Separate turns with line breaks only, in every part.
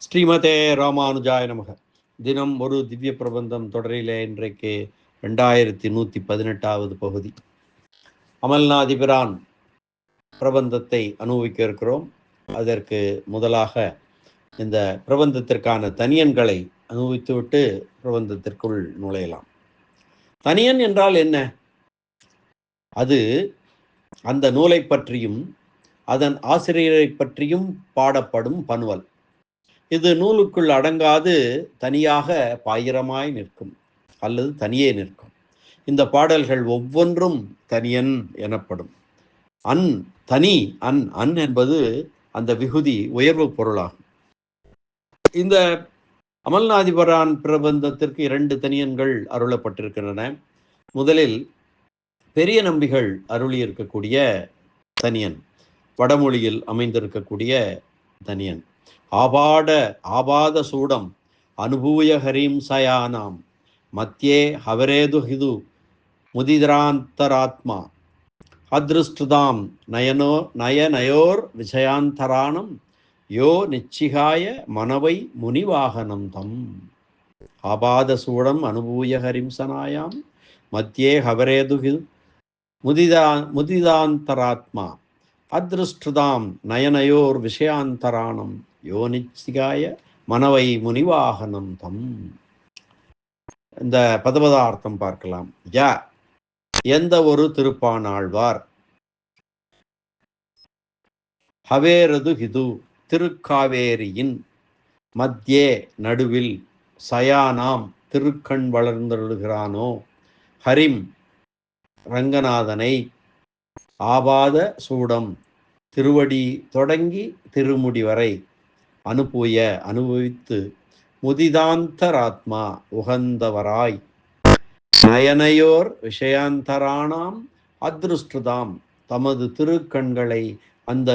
ஸ்ரீமதே ராமானுஜாய நமக. தினம் ஒரு திவ்ய பிரபந்தம் தொடரிலே இன்றைக்கு ரெண்டாயிரத்தி நூற்றி பதினெட்டாவது பகுதி. அமல்நாதிபிரான் பிரபந்தத்தை அனுபவிக்க இருக்கிறோம். அதற்கு முதலாக இந்த பிரபந்தத்திற்கான தனியன்களை அனுபவித்துவிட்டு பிரபந்தத்திற்குள் நுழையலாம். தனியன் என்றால் என்ன? அது அந்த நூலை பற்றியும் அதன் ஆசிரியரை பற்றியும் பாடப்படும் பனுவல் இது நூலுக்குள் அடங்காது தனியாக பாயிரமாய் நிற்கும் அல்லது தனியே நிற்கும். இந்த பாடல்கள் ஒவ்வொன்றும் தனியன் எனப்படும். அன் தனி அன் அன் என்பது அந்த விகுதி உயர்வு பொருளாகும். இந்த அமல்நாதிபரான் பிரபந்தத்திற்கு இரண்டு தனியன்கள் அருளப்பட்டிருக்கின்றன. முதலில் பெரிய நம்பிகள் அருளியிருக்கக்கூடிய தனியன் வடமொழியில் அமைந்திருக்கக்கூடிய தனியன். ஆபாட ஆபாத சூடம் அனுபூய ஹரீம் சயானாம். மத்தியே ஹவரேது ஹிது முதிதராந்தராத்மா. அதிருஷ்டுதாம் நயனோ நயநயோர் விஷயாந்தராணம் யோ நிச்சிகாய மனவை முனிவாகனம் தம். ஆபாத சூடம் அனுபூய ஹரிம்சனாயாம் மத்தியே ஹவரேது முதிதா முதிதாந்தராத்மா. அதிருஷ்டுதாம் நயனயோர் விஷயாந்தராணம் யோனிச்சிகாய மனவை முனிவாகனம் தம். இந்த பதபதார்த்தம் பார்க்கலாம். யா எந்த ஒரு திருப்பானாழ்வார்? ஹவேரது ஹிது திருக்காவேரியின் மத்தியே நடுவில் சயானாம் திருக்கண் வளர்ந்தருளுகிறானோ ஹரிம் ரங்கநாதனை ஆபாத சூடம். திருவடி தொடங்கி திருமுடி வரை அனுபூய அனுபவித்து முதிதாந்தராத்மா உகந்தவராய். நயனையோர் விஷயாந்தராணாம் அதிருஷ்டுதாம். தமது திருக்கண்களை அந்த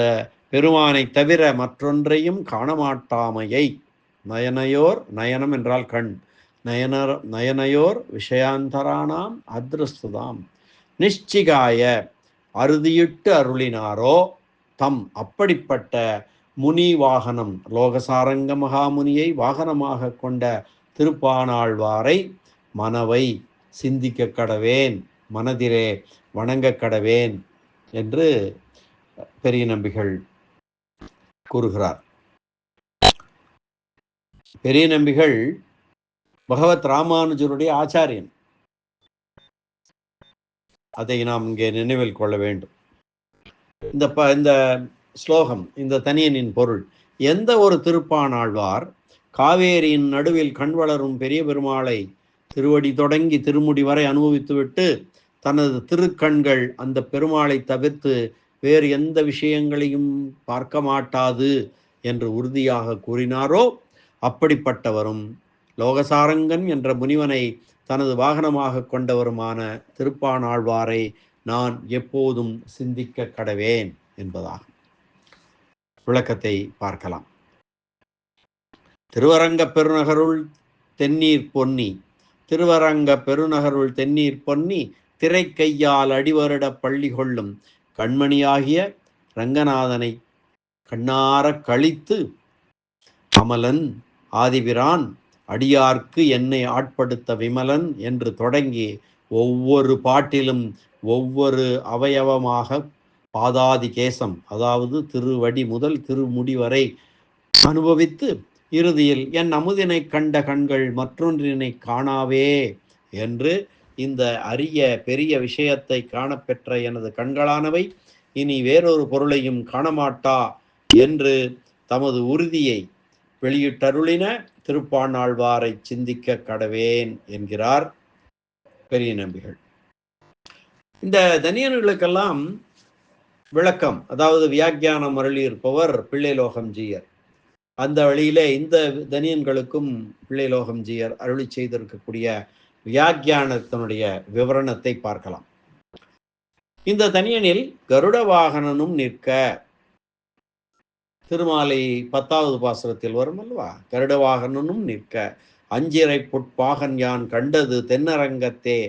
பெருமானை தவிர மற்றொன்றையும் காணமாட்டாமையை. நயனையோர் நயனம் என்றால் கண். நயனர் நயனையோர் விஷயாந்தரானாம் அதிருஷ்டுதாம். நிச்சிகாய அறுதியிட்டு அருளினாரோ தம் அப்படிப்பட்ட முனி வாகனம் லோகசாரங்க மகாமுனியை வாகனமாக கொண்ட திருப்பானாழ்வாரை மனவை சிந்திக்க கடவேன் மனதிலே வணங்க கடவேன் என்று பெரிய நம்பிகள் கூறுகிறார். பெரிய நம்பிகள் பகவத் ராமானுஜருடைய ஆச்சாரியன். அதை நாம் இங்கே நினைவில் கொள்ள வேண்டும். இந்த ப இந்த ஸ்லோகம் இந்த தனியனின் பொருள் எந்த ஒரு திருப்பானாழ்வார் காவேரியின் நடுவில் கண் வளரும் பெரிய பெருமாளை திருவடி தொடங்கி திருமுடி வரை அனுபவித்துவிட்டு தனது திருக்கண்கள் அந்த பெருமாளை தவிர்த்து வேறு எந்த விஷயங்களையும் பார்க்க மாட்டாது என்று உறுதியாக கூறினாரோ அப்படிப்பட்டவரும் லோகசாரங்கன் என்ற முனிவனை தனது வாகனமாக கொண்டவருமான திருப்பானாழ்வாரை நான் எப்போதும் சிந்திக்க கடவேன் என்பதாகும். விளக்கத்தை பார்க்கலாம். திருவரங்க பெருநகருள் தென்னீர் பொன்னி திருவரங்க பெருநகருள் தென்னீர் பொன்னி திரை கையால் அடிவருட பள்ளி கொள்ளும் கண்மணியாகிய ரங்கநாதனை கண்ணார கழித்து அமலன் ஆதிபிரான் அடியார்க்கு என்னை ஆட்படுத்த விமலன் என்று தொடங்கி ஒவ்வொரு பாட்டிலும் ஒவ்வொரு அவயவமாக பாதாதி கேசம் அதாவது திருவடி முதல் திருமுடி வரை அனுபவித்து இறுதியில் என் அமுதினை கண்ட கண்கள் மற்றொன்றினை காணாவே என்று இந்த அரிய பெரிய விஷயத்தை காணப்பெற்ற எனது கண்களானவை இனி வேறொரு பொருளையும் காணமாட்டா என்று தமது உறுதியை வெளியிட்டருளின திருப்பாணாழ்வாரை சிந்திக்க கடவேன் என்கிறார் பெரிய நம்பிகள். இந்த தனியன்களுக்கெல்லாம் விளக்கம் அதாவது வியாக்கியானம் அருளி இருப்பவர் பிள்ளைலோகம் ஜீயர். அந்த வழியிலே இந்த தனியன்களுக்கும் பிள்ளைலோகம் ஜீயர் அருளி செய்திருக்கக்கூடிய வியாக்கியானத்தினுடைய விவரணத்தை பார்க்கலாம். இந்த தனியனில் கருட வாகனனும் நிற்க திருமாலை பத்தாவது பாசுரத்தில் வரும் அல்லவா? கருட வாகனனும் நிற்க. அஞ்சிறை புட்பாகன் யான் கண்டது தென்னரங்கத்தே.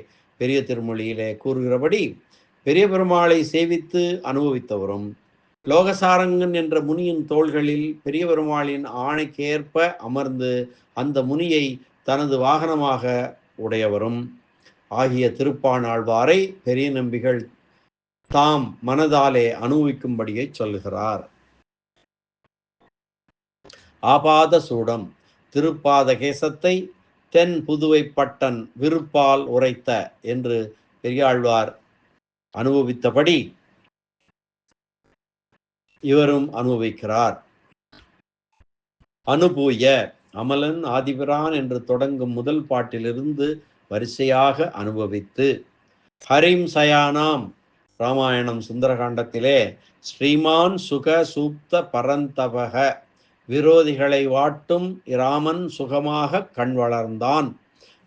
பெரிய திருமொழியிலே கூறுகிறபடி பெரிய பெருமாளை சேவித்து அனுபவித்தவரும் லோகசாரங்கன் என்ற முனியின் தோள்களில் பெரிய பெருமாளின் ஆணைக்கேற்ப அமர்ந்து அந்த முனியை தனது வாகனமாக உடையவரும். ஆகிய திருப்பானாழ்வாரை பெரிய நம்பிகள் தாம் மனதாலே அனுபவிக்கும்படியை சொல்லுகிறார். ஆபாத சூடம் திருப்பாதகேசத்தை தென் புதுவை பட்டன் விருப்பால் உரைத்த என்று பெரியாழ்வார் அனுபவித்தபடி இவரும் அனுபவிக்கிறார். அனுபூய அமலன் ஆதிபிரான் என்று தொடங்கும் முதல் பாட்டிலிருந்து வரிசையாக அனுபவித்து ஹரிம் சயானாம் ராமாயணம் சுந்தரகாண்டத்திலே ஸ்ரீமான் சுக சூப்த பரந்தபக விரோதிகளை வாட்டும் இராமன் சுகமாக கண் வளர்ந்தான்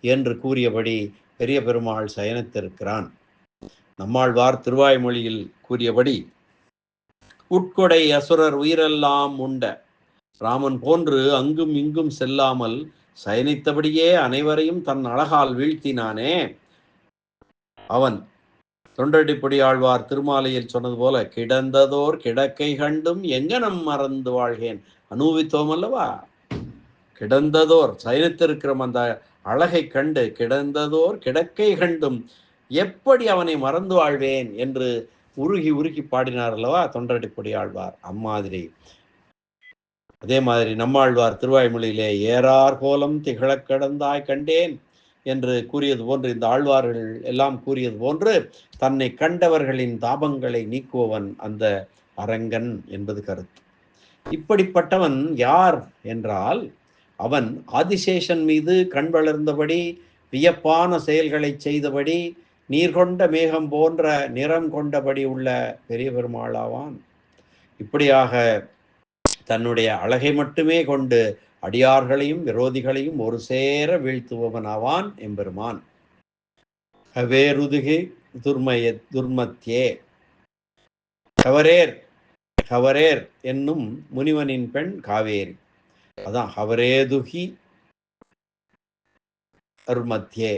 என்று கூறியபடி பெரிய பெருமாள் சயனித்திருக்கிறான். நம்மாழ்வார் திருவாய்மொழியில் கூறியபடி உட்கொடை அசுரர் உயிரெல்லாம் உண்ட ராமன் போன்று அங்கும் இங்கும் செல்லாமல் சயனித்தபடியே அனைவரையும் தன் அழகால் வீழ்த்தினானே. அவன் தொண்டடிப்படி ஆழ்வார் திருமாலையில் சொன்னது போல கிடந்ததோர் கிடக்கை கண்டும் எங்கனம் மறந்து வாழ்கேன்? அனுபவித்தோம் அல்லவா கிடந்ததோர் சயனித்திருக்கிற அந்த அழகை கண்டு கிடந்ததோர் கிடக்கை கண்டும் எப்படி அவனை மறந்து வாழ்வேன் என்று உருகி உருகி பாடினார் அல்லவா தொண்டடிப்படி ஆழ்வார் அம்மாதிரி. அதே மாதிரி நம்மாழ்வார் திருவாய்மொழியிலே ஏறார் கோலம் திகழக் கடந்தாய் கண்டேன் என்று கூறியது போன்று இந்த ஆழ்வார்கள் எல்லாம் கூறியது போன்று தன்னை கண்டவர்களின் தாபங்களை நீக்குவவன் அந்த அரங்கன் என்பது கருத்து. இப்படிப்பட்டவன் யார் என்றால் அவன் ஆதிசேஷன் மீது கண் வளர்ந்தபடி வியப்பான செயல்களை செய்தபடி நீர் கொண்ட மேகம் போன்ற நிறம் கொண்டபடி உள்ள பெரிய பெருமாளாவான். இப்படியாக தன்னுடைய அழகை மட்டுமே கொண்டு அடியார்களையும் விரோதிகளையும் ஒரு சேர வீழ்த்துபவனாவான் எம்பெருமான். ஹவேருதுகி துர்மய துர்மத்தியே கவரேர் ஹவரேர் என்னும் முனிவனின் பெண் காவேரி. அதான் ஹவரேதுகி அருமத்தியே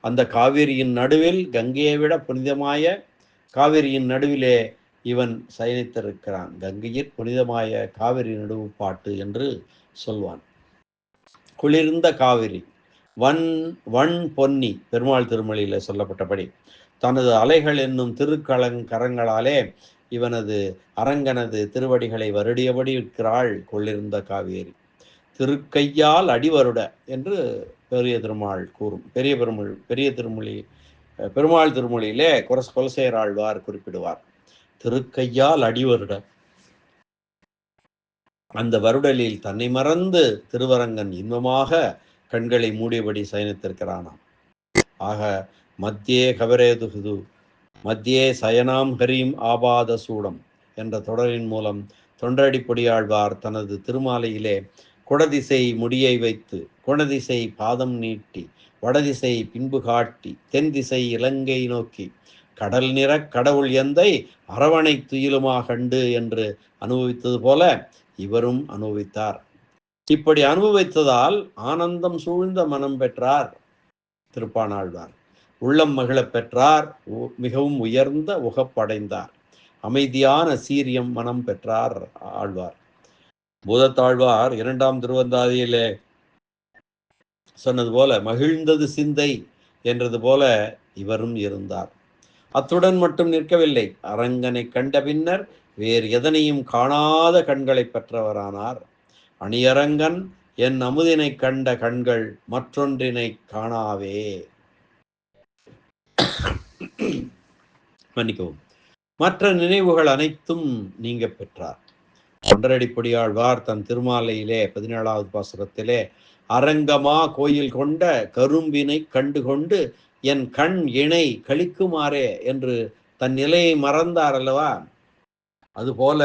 அந்த காவிரியின் நடுவில் கங்கையை விட புனிதமாய காவிரியின் நடுவிலே இவன் சயனித்திருக்கிறான். கங்கையில் புனிதமாய காவிரி நடுவு பாட்டு என்று சொல்வான். குளிர்ந்த காவிரி. வன் வன் பொன்னி பெருமாள் திருமொழியில் சொல்லப்பட்டபடி தனது அலைகள் என்னும் திருக்கலங்கரங்களாலே இவனது அரங்கனது திருவடிகளை வருடியபடி இருக்கிறாள் கொள்ளிருந்த காவேரி. திருக்கையால் அடிவருட என்று பெரிய திருமாள் கூறும். பெரிய பெருமொழி பெரிய திருமொழி பெருமாள் திருமொழியிலே குரஸ் கொலசேராழ்வார் குறிப்பிடுவார். திருக்கையால் அடிவருட அந்த வருடலில் தன்னை மறந்து திருவரங்கன் இன்பமாக கண்களை மூடியபடி சயனித்திருக்கிறானாம். ஆக மத்தியே கவரேதுகுது மத்தியே சயனாம் ஹரீம் ஆபாத சூடம் என்ற தொடரின் மூலம் தொண்டடி பொடியாழ்வார் தனது திருமாலையிலே குடதிசை முடியை வைத்து குணதிசை பாதம் நீட்டி வடதிசை பின்பு காட்டி தென் திசை இலங்கை நோக்கி கடல் நிற கடவுள் எந்தை அரவணை துயிலுமா கண்டு என்று அனுபவித்தது போல இவரும் அனுபவித்தார். இப்படி அனுபவித்ததால் ஆனந்தம் சூழ்ந்த மனம் பெற்றார் திருப்பானாழ்வார். உள்ளம் மகிழப் பெற்றார் மிகவும் உயர்ந்த உகப்படைந்தார். அமைதியான சீரியம் மனம் பெற்றார் ஆழ்வார். பூதத்தாழ்வார் இரண்டாம் திருவந்தாதியிலே சொன்னது போல மகிழ்ந்தது சிந்தை என்றது போல இவரும் இருந்தார். அத்துடன் மட்டும் நிற்கவில்லை. அரங்கனை கண்ட பின்னர் வேறு எதனையும் காணாத கண்களை பெற்றவரானார். அணியரங்கன் என் அமுதினை கண்ட கண்கள் மற்றொன்றினை காணாவே மன்னிக்கவும். மற்ற நினைவுகள் அனைத்தும் நீங்க பெற்றார். தொண்டரடிப்படியாழ்வார் தன் திருமாலையிலே பதினேழாவது பாசுரத்திலே அரங்கமா கோயில் கொண்ட கரும்பினை கண்டு கொண்டு என் கண் இணை கழிக்குமாறே என்று தன் நிலையை மறந்தார் அல்லவா? அதுபோல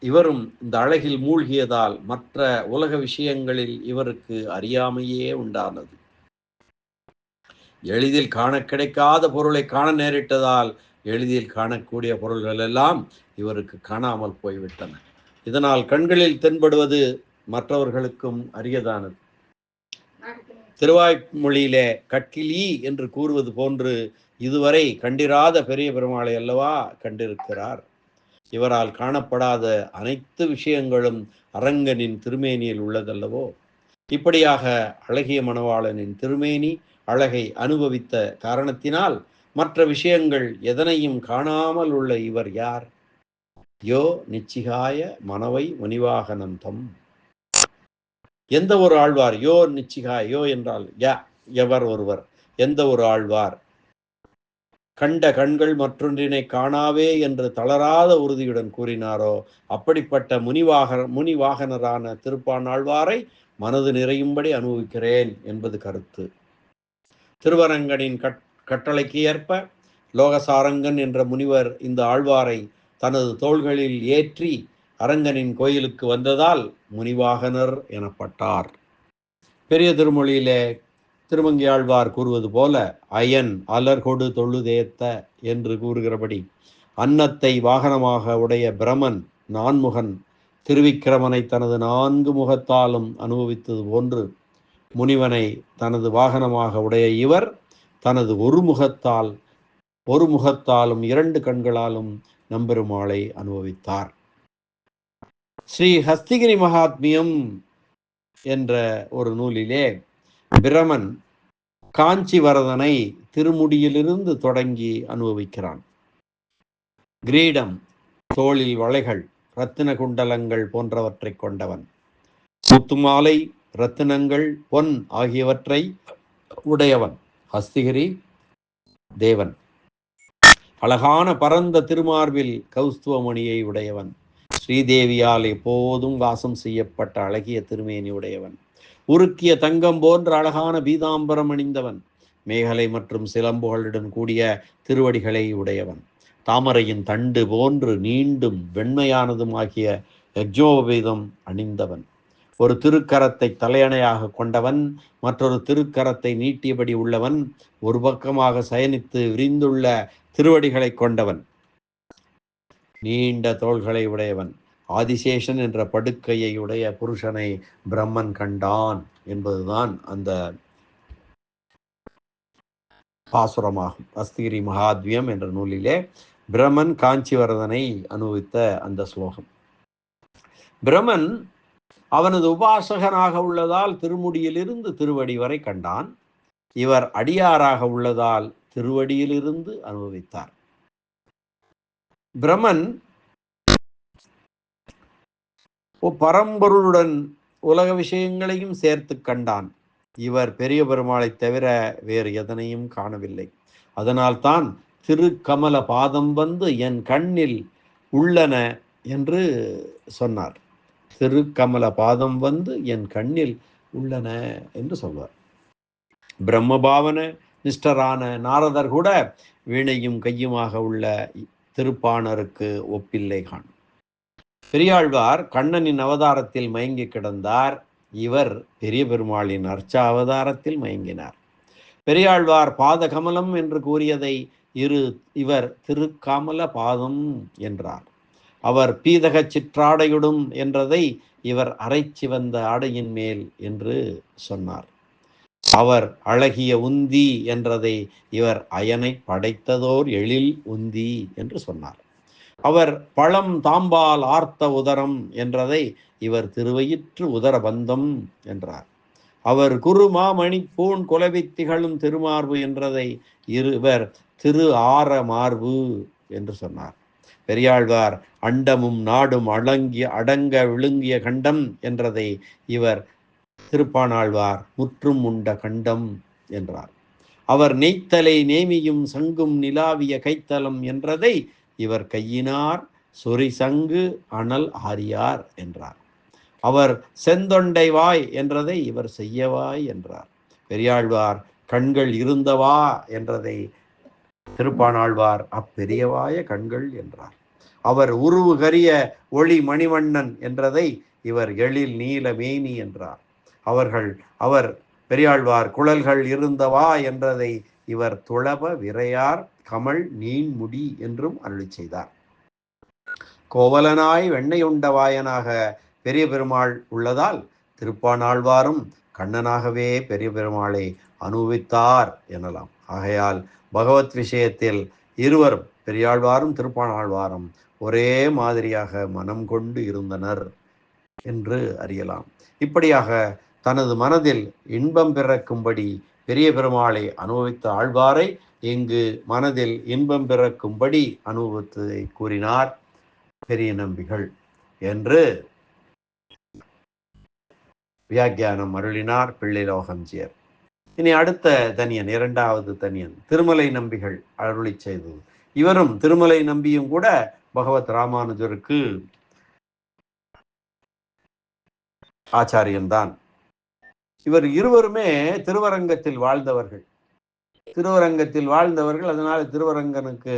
இவரும் இந்த அழகில் மூழ்கியதால் மற்ற உலக விஷயங்களில் இவருக்கு அறியாமையே உண்டானது. எளிதில் காண கிடைக்காத பொருளை காண நேரிட்டதால் எளிதில் காணக்கூடிய பொருள்கள் எல்லாம் இவருக்கு காணாமல் போய்விட்டன. இதனால் கண்களில் தென்படுவது மற்றவர்களுக்கும் அரியதானது. திருவாய்மொழியிலே கட்டிலி என்று கூறுவது போன்று இதுவரை கண்டிராத பெரிய பெருமாளை அல்லவா கண்டிருக்கிறார். இவரால் காணப்படாத அனைத்து விஷயங்களும் அரங்கனின் திருமேனியில் உள்ளதல்லவோ? இப்படியாக அழகிய மணவாளனின் திருமேனி அழகை அனுபவித்த காரணத்தினால் மற்ற விஷயங்கள் எதனையும் காணாமல் உள்ள இவர் யார்? யோ நிச்சிகாய மனவை முனிவாகனந்தம். எந்த ஒரு ஆழ்வார்? யோ நிச்சிகாய யோ என்றால் யா எவர் ஒருவர் எந்த ஒரு ஆழ்வார்? கண்ட கண்கள் மற்றொன்றினை காணாவே என்று தளராத உறுதியுடன் கூறினாரோ அப்படிப்பட்ட முனிவாக முனிவாகனரான திருப்பான் ஆழ்வாரை மனது நிறையும்படி அனுபவிக்கிறேன் என்பது கருத்து. திருவரங்கனின் கட் கட்டளைக்கு ஏற்ப லோகசாரங்கன் என்ற முனிவர் இந்த ஆழ்வாரை தனது தோள்களில் ஏற்றி அரங்கனின் கோயிலுக்கு வந்ததால் முனிவாகனர் எனப்பட்டார். பெரிய திருமொழியிலே திருமங்கியாழ்வார் கூறுவது போல அயன் அலர்கொடு தொழுதேத்த என்று கூறுகிறபடி அன்னத்தை வாகனமாக உடைய பிரமன் நான்முகன் திருவிக்கிரமனை தனது நான்கு முகத்தாலும் அனுபவித்தது போன்று முனிவனை தனது வாகனமாக உடைய இவர் தனது ஒரு முகத்தால் ஒரு முகத்தாலும் இரண்டு கண்களாலும் நம்பெருமாளை அனுபவித்தார். ஸ்ரீ ஹஸ்திகிரி மகாத்மியம் என்ற ஒரு நூலிலே பிரமன் காஞ்சிவரதனை திருமுடியிலிருந்து தொடங்கி அனுபவிக்கிறான். கிரீடம் தோளில் வளைகள் ரத்தின குண்டலங்கள் போன்றவற்றை கொண்டவன். முத்துமாலை ரத்தினங்கள் பொன் ஆகியவற்றை உடையவன் ஹஸ்திகிரி தேவன். அழகான பரந்த திருமார்பில் கௌஸ்துவமணியை உடையவன். ஸ்ரீதேவியால் எப்போதும் வாசம் செய்யப்பட்ட அழகிய திருமேனி உடையவன். உருக்கிய தங்கம் போன்ற அழகான பீதாம்பரம் அணிந்தவன். மேகலை மற்றும் சிலம்புகளுடன் கூடிய திருவடிகளை உடையவன். தாமரையின் தண்டு போன்று நீண்டும் வெண்மையானதும் ஆகிய யஜ்ஜோபேதம் அணிந்தவன். ஒரு திருக்கரத்தை தலையணையாக கொண்டவன் மற்றொரு திருக்கரத்தை நீட்டியபடி உள்ளவன் ஒரு பக்கமாக சயனித்து விரிந்துள்ள திருவடிகளை கொண்டவன். நீண்ட தோள்களை உடையவன். ஆதிசேஷன் என்ற படுக்கையை உடைய புருஷனை பிரம்மன் கண்டான் என்பதுதான் அந்த பாசுரமாகும். அஸ்திகிரி மகாத்வியம் என்ற நூலிலே பிரமன் காஞ்சிவரதனை அனுபவித்த அந்த ஸ்லோகம். பிரமன் அவனது உபாசகனாக உள்ளதால் திருமுடியிலிருந்து திருவடி வரை கண்டான். இவர் அடியாராக உள்ளதால் திருவடியிலிருந்து அனுபவித்தார். பிரமன் பரம்பொருளுடன் உலக விஷயங்களையும் சேர்த்து கண்டான். இவர் பெரிய பெருமாளை தவிர வேறு எதனையும் காணவில்லை. அதனால்தான் திருக்கமல பாதம் வந்து என் கண்ணில் உள்ளன என்று சொன்னார். திருக்கமல பாதம் வந்து என் கண்ணில் உள்ளன என்று சொல்வார். பிரம்மபாவன நிஷ்டரான நாரதர் கூட வீணையும் கையுமாக உள்ள திருப்பாணருக்கு ஒப்பில்லை காணும். பெரியாழ்வார் கண்ணனின் அவதாரத்தில் மயங்கி கிடந்தார். இவர் பெரிய பெருமாளின் அர்ச்சா அவதாரத்தில் மயங்கினார். பெரியாழ்வார் பாதகமலம் என்று கூறியதை இரு இவர் திருக்காமல பாதம் என்றார். அவர் பீதக சிற்றாடையுடும் என்றதை இவர் அரைச்சி வந்த ஆடையின் மேல் என்று சொன்னார். அவர் அழகிய உந்தி என்றதை இவர் அயனை படைத்ததோர் எழில் உந்தி என்று சொன்னார். அவர் பழம் தாம்பால் ஆர்த்த உதரம் என்றதை இவர் திருவயிற்று உதர பந்தம் என்றார். அவர் குருமாமணி பூண் பூன் குலவி திகழும் திருமார்பு என்றதை இருவர் திரு ஆர மார்பு என்று சொன்னார். பெரியாழ்வார் அண்டமும் நாடும் அடங்கிய அடங்க விழுங்கிய கண்டம் என்றதை இவர் திருப்பானாழ்வார் முற்றும் உண்ட கண்டம் என்றார். அவர் நெய்த்தலை நேமியும் சங்கும் நிலாவிய கைத்தலம் என்றதை இவர் கையினார் சொறி சங்கு அனல் ஆரியார் என்றார். அவர் செந்தொண்டை வாய் என்றதை இவர் செய்யவாய் என்றார். பெரியாழ்வார் கண்கள் இருந்தவா என்றதை திருப்பானாழ்வார் அப்பெரியவாய கண்கள் என்றார். அவர் உருவு கரிய ஒளி மணிவண்ணன் என்றதை இவர் எழில் நீல மேனி என்றார். அவர்கள் அவர் பெரியாழ்வார் குழல்கள் இருந்தவா என்றதை இவர் துளப விரையார் கமல் நீன்முடி என்றும் அருளி செய்தார். கோவலனாய் வெண்ணையுண்டவாயனாக பெரிய பெருமாள் உள்ளதால் திருப்பானாழ்வாரும் கண்ணனாகவே பெரிய பெருமாளை அனுபவித்தார் எனலாம். ஆகையால் பகவத் விஷயத்தில் இருவரும் பெரியாழ்வாரும் திருப்பாணாழ்வாரும் ஒரே மாதிரியாக மனம் கொண்டு இருந்தனர் என்று அறியலாம். இப்படியாக தனது மனதில் இன்பம் பிறக்கும்படி பெரிய பெருமாளை அனுபவித்த ஆழ்வாரை இங்கு மனதில் இன்பம் பிறக்கும்படி அனுபவித்ததை கூறினார் பெரிய நம்பிகள் என்று வியாக்கியானம் அருளினார் பிள்ளைலோகஞ்சியர். இனி அடுத்த தனியன் இரண்டாவது தனியன். திருமலை நம்பிகள் அருளி செய்தது. இவரும் திருமலை நம்பியும் கூட பகவத் ராமானுஜருக்கு ஆச்சாரியன்தான் இவர் இருவருமே திருவரங்கத்தில் வாழ்ந்தவர்கள். திருவரங்கத்தில் வாழ்ந்தவர்கள் அதனால் திருவரங்கனுக்கு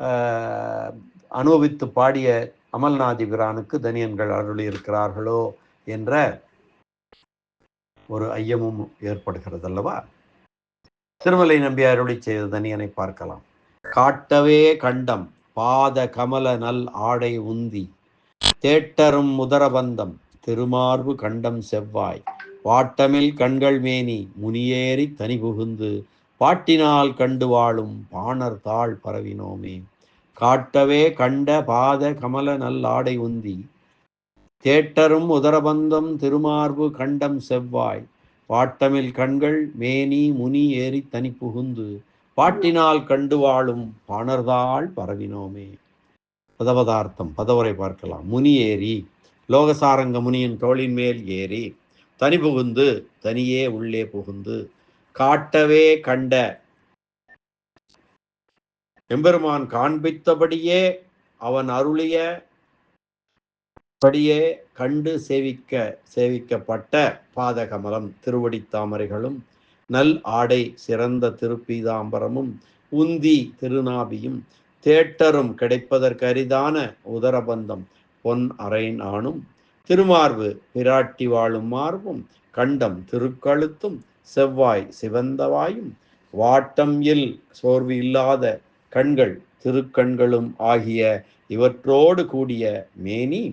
ஆஹ், அனுபவித்து பாடிய அமல்நாதி பிரானுக்கு தனியன்கள் அருளி இருக்கிறார்களோ என்ற ஒரு ஐயமும் ஏற்படுகிறது அல்லவா திருமலை நம்பி அருளி செய்த தனியனை பார்க்கலாம். காட்டவே கண்டம் பாத கமல நல் ஆடை உந்தி தேட்டரும் முதரபந்தம் திருமார்பு கண்டம் செவ்வாய் வாட்டமில் கண்கள் மேனி முனியேறி தனி புகுந்து பாட்டினால் கண்டு வாழும் பாணர் தாழ் பரவினோமே. காட்டவே கண்ட பாத கமல நல் ஆடை உந்தி தேட்டரும் உதரபந்தம் திருமார்பு கண்டம் செவ்வாய். பாட்டமில் கண்கள் மேனி முனி ஏறி தனி புகுந்து பாட்டினால் கண்டு வாழும் பாணர்தாள் பரவினோமே. பதவதார்த்தம் பதவரை பார்க்கலாம். முனி ஏறி லோகசாரங்க முனியின் தோளின் மேல் ஏறி தனி புகுந்து தனியே உள்ளே புகுந்து காட்டவே கண்ட எம்பெருமான் காண்பித்தபடியே அவன் அருளிய அப்படியே கண்டு சேவிக்க சேவிக்கப்பட்ட பாதகமலம் திருவடி தாமரைகளும் நல் ஆடை சிறந்த திருப்பீதாம்பரமும் உந்தி திருநாபியும் தேட்டரும் கிடைப்பதற்கரிதான உதரபந்தம் பொன் அரை நாணும் திருமார்பு பிராட்டி வாழும் மார்பும் கண்டம் திருக்கழுத்தும் செவ்வாய் சிவந்தவாயும் வாட்டம் இல் சோர்வு இல்லாத கண்கள் திருக்கண்களும் ஆகிய இவற்றோடு கூடிய மேனி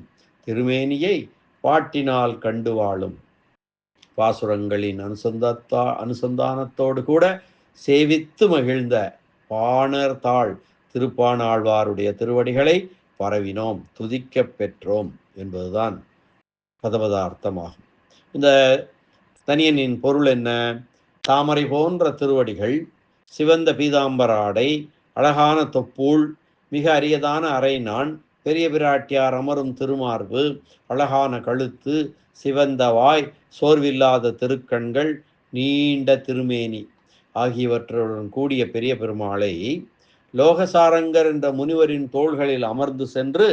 திருமேனியை பாட்டினால் கண்டு வாழும். பாசுரங்களின் அனுசந்தத்தா அனுசந்தானத்தோடு கூட சேவித்து மகிழ்ந்த பாணர் தாள் திருப்பாணாழ்வாருடைய திருவடிகளை பரவினோம் துதிக்கப் பெற்றோம் என்பதுதான் பதபதார்த்தமாகும் இந்த தனியனின் பொருள் என்ன? தாமரை போன்ற திருவடிகள் சிவந்த பீதாம்பர ஆடை அழகான தொப்பூள் மிக அரியதான அரை நான் பெரிய பிராட்டியார் அமரும் திருமார்பு அழகான கழுத்து சிவந்த வாய் சோர்வில்லாத திருக்கண்கள் நீண்ட திருமேனி ஆகியவற்றுடன் கூடிய பெரிய பெருமாளை லோகசாரங்கர் என்ற முனிவரின் தோள்களில் அமர்ந்து சென்று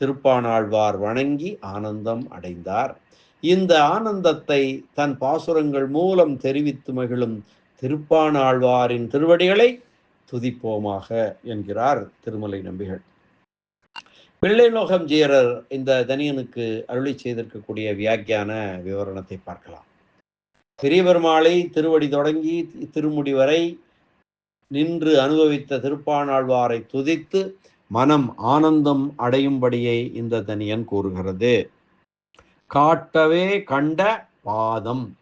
திருப்பானாழ்வார் வணங்கி ஆனந்தம் அடைந்தார். இந்த ஆனந்தத்தை தன் பாசுரங்கள் மூலம் தெரிவித்து மகிழும் திருப்பானாழ்வாரின் திருவடிகளை துதிப்போமாக என்கிறார் திருமலை நம்பிகள். பிள்ளைலோகம் ஜீரர் இந்த தனியனுக்கு அருளி செய்திருக்கக்கூடிய வியாக்கியான விவரணத்தை பார்க்கலாம். பெரிய பெருமாளை திருவடி தொடங்கி திருமுடி வரை நின்று அனுபவித்த திருப்பானாழ்வாரை துதித்து மனம் ஆனந்தம் அடையும்படியை இந்த தனியன் கூறுகிறது. காட்டவே கண்ட பாதம்.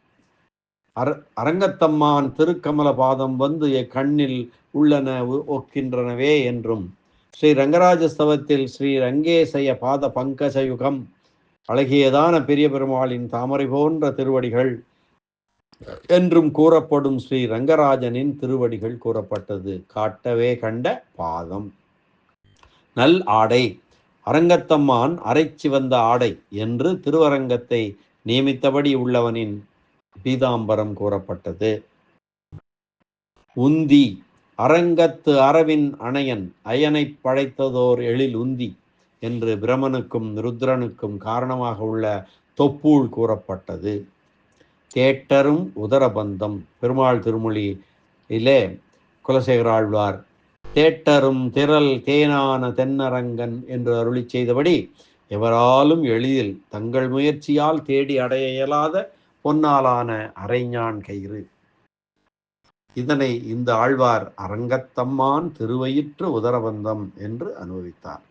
அர அரங்கத்தம்மான் திருக்கமல பாதம் வந்து என் கண்ணில் உள்ளன ஒ- ஒக்கின்றனவே என்றும் ஸ்ரீ ரங்கராஜஸ்தவத்தில் ஸ்ரீ ரங்கேசய பாத பங்கஜயுகம் அழகியதான பெரிய பெருமாளின் தாமரை போன்ற திருவடிகள் என்றும் கூறப்படும் ஸ்ரீ ரங்கராஜனின் திருவடிகள் கூறப்பட்டது. காட்டவே கண்ட பாதம். நல் ஆடை. அரங்கத்தம்மான் அரைச்சி வந்த ஆடை என்று திருவரங்கத்தை நியமித்தபடி உள்ளவனின் பீதாம்பரம் கூறப்பட்டது. உந்தி. அரங்கத்து அரவின் அணையன் அயனைப் படைத்ததோர் எழில் உந்தி என்று பிரமனுக்கும் ருத்ரனுக்கும் காரணமாக உள்ள தொப்பூழ் கூறப்பட்டது. தேட்டரும் உதரபந்தம் பெருமாள் திருமொழியிலே குலசேகராழ்வார் தேட்டரும் திரள் தேனான தென்னரங்கன் என்று அருளி செய்தபடி எவராலும் எளிதில் தங்கள் முயற்சியால் தேடி அடைய இயலாத பொன்னாலான அரைஞான் கயிறு. இதனை இந்த ஆழ்வார் அரங்கத்தம்மான் திருவயிற்று உதரபந்தம் என்று அனுபவித்தார்.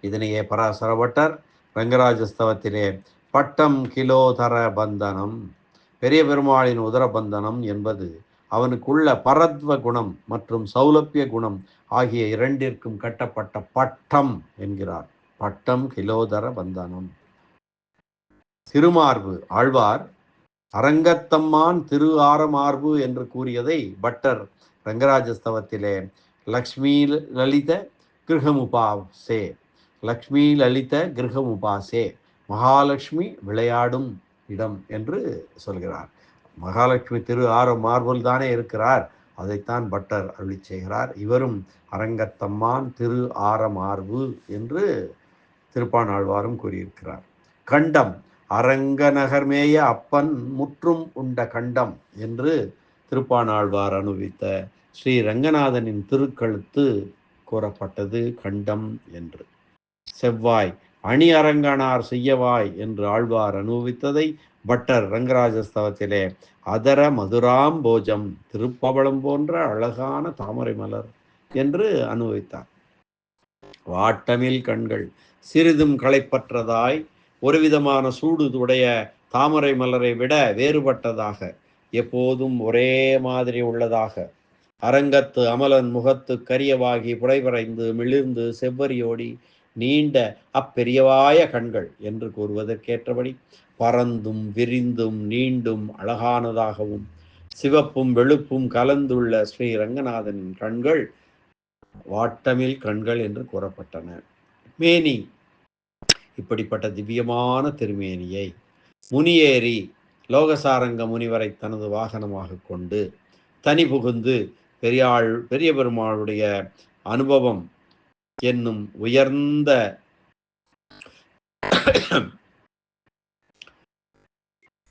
இதனையே பராசரபட்டர் ரங்கராஜஸ்தவத்திலே பட்டம் கிலோதர பந்தனம் பெரிய பெருமாளின் உதரபந்தனம் என்பது அவனுக்குள்ள பரத்வ குணம் மற்றும் சௌலபிய குணம் ஆகிய இரண்டிற்கும் கட்டப்பட்ட பட்டம் என்கிறார். பட்டம் கிலோதர பந்தனம். திருமார்பு ஆழ்வார் அரங்கத்தம்மான் திரு ஆரமார்பு என்று கூறியதை பட்டர் ரங்கராஜஸ்தவத்திலே லக்ஷ்மி லலித கிரகமுபாசே லக்ஷ்மி லலித கிரகமுபாசே மகாலட்சுமி விளையாடும் இடம் என்று சொல்கிறார். மகாலட்சுமி திரு ஆர மார்பல் தானே இருக்கிறார். அதைத்தான் பட்டர் அருளி செய்கிறார். இவரும் அரங்கத்தம்மான் திரு ஆரமார்பு என்று திருப்பாணாழ்வாரும் கூறியிருக்கிறார். கண்டம் அரங்க நகர்மேய அப்பன் முற்றும் உண்ட கண்டம் என்று திருப்பானாழ்வார் அனுபவித்த ஸ்ரீ ரங்கநாதனின் திருக்கழுத்து கூறப்பட்டது கண்டம் என்று. செவ்வாய் அணி அரங்கனார் செய்யவாய் என்று ஆழ்வார் அனுபவித்ததை பட்டர் ரங்கராஜஸ்தவத்திலே அதர மதுராம் போஜம் திருப்பவளம் போன்ற அழகான தாமரை மலர் என்று அனுபவித்தார் வாட்டமில் கண்கள் சிறிதும் களைப்பற்றதாய் ஒரு விதமான சூடு உடைய தாமரை மலரை விட வேறுபட்டதாக எப்போதும் ஒரே மாதிரி உள்ளதாக. அரங்கத்து அமலன் முகத்து கரியவாகி புடைவரைந்து மிளிர்ந்து செவ்வரியோடி நீண்ட அப்பெரியவாய கண்கள் என்று கூறுவதற்கேற்றபடி பறந்தும் விரிந்தும் நீண்டும் அழகானதாகவும் சிவப்பும் வெளுப்பும் கலந்துள்ள ஸ்ரீ ரங்கநாதனின் கண்கள் வாட்டமில் கண்கள் என்று கூறப்பட்டன. மேனி இப்படிப்பட்ட திவ்யமான திருமேனியை முனியேறி லோகசாரங்க முனிவரை தனது வாகனமாக கொண்டு தனி புகுந்து பெரியாள் பெரிய பெருமாளுடைய அனுபவம் என்னும் உயர்ந்த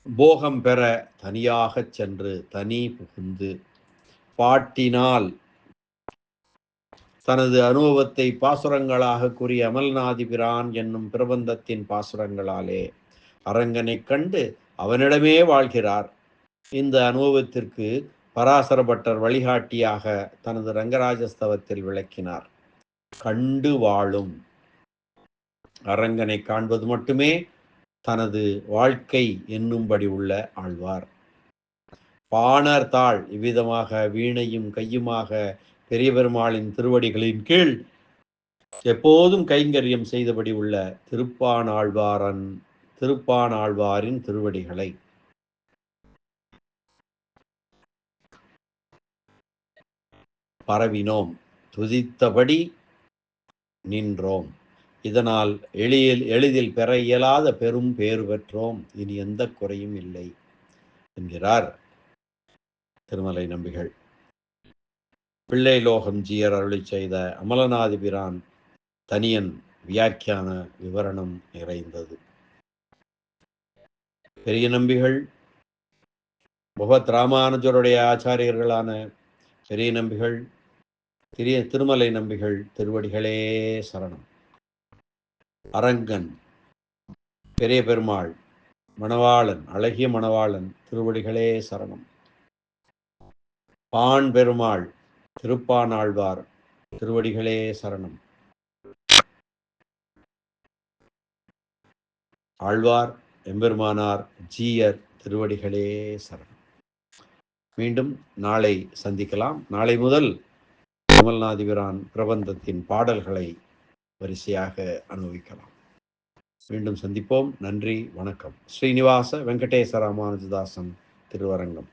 போகம் பெற தனியாகச் சென்று தனி புகுந்து பாட்டினால் தனது அனுபவத்தை பாசுரங்களாக கூறிய அமல்நாதி பிரான் என்னும் பிரபந்தத்தின் பாசுரங்களாலே அரங்கனை கண்டு அவனிடமே வாழ்கிறார். இந்த அனுபவத்திற்கு பராசரபட்டர் வழிகாட்டியாக தனது ரங்கராஜஸ்தவத்தில் விளக்கினார். கண்டு வாழும். அரங்கனை காண்பது மட்டுமே தனது வாழ்க்கை என்னும்படி உள்ள ஆழ்வார். பாணர் தாள் இவ்விதமாக வீணையும் கையுமாக பெரிய பெருமாளின் திருவடிகளின் கீழ் எப்போதும் கைங்கரியம் செய்தபடி உள்ள திருப்பானாழ்வாரன் திருப்பானாழ்வாரின் திருவடிகளை. பரவினோம் துதித்தபடி நின்றோம். இதனால் எளியில் எளிதில் பெற இயலாத பெரும் பேறு பெற்றோம். இனி எந்த குறையும் இல்லை என்கிறார். திருமலை நம்பிகள். பிள்ளை லோகம் ஜீயர் அருளி செய்த அமலநாதிபிரான் தனியன் வியாக்கியான விவரணம் நிறைந்தது. பெரிய நம்பிகள் முகத் ராமானுஜருடைய ஆச்சாரியர்களான பெரிய நம்பிகள் திரிய திருமலை நம்பிகள் திருவடிகளே சரணம். அரங்கன் பெரிய பெருமாள் மணவாளன் அழகிய மணவாளன் திருவடிகளே சரணம். பான் பெருமாள் திருப்பானாழ்வார். திருவடிகளே சரணம். ஆழ்வார் எம்பெருமானார் ஜீயர் திருவடிகளே சரணம். மீண்டும் நாளை சந்திக்கலாம். நாளை முதல் கமல்நாதிபிரான் பிரபந்தத்தின் பாடல்களை வரிசையாக அனுபவிக்கலாம். மீண்டும் சந்திப்போம். நன்றி வணக்கம். ஸ்ரீனிவாச வெங்கடேச ராமானுஜதாசன் திருவரங்கம்.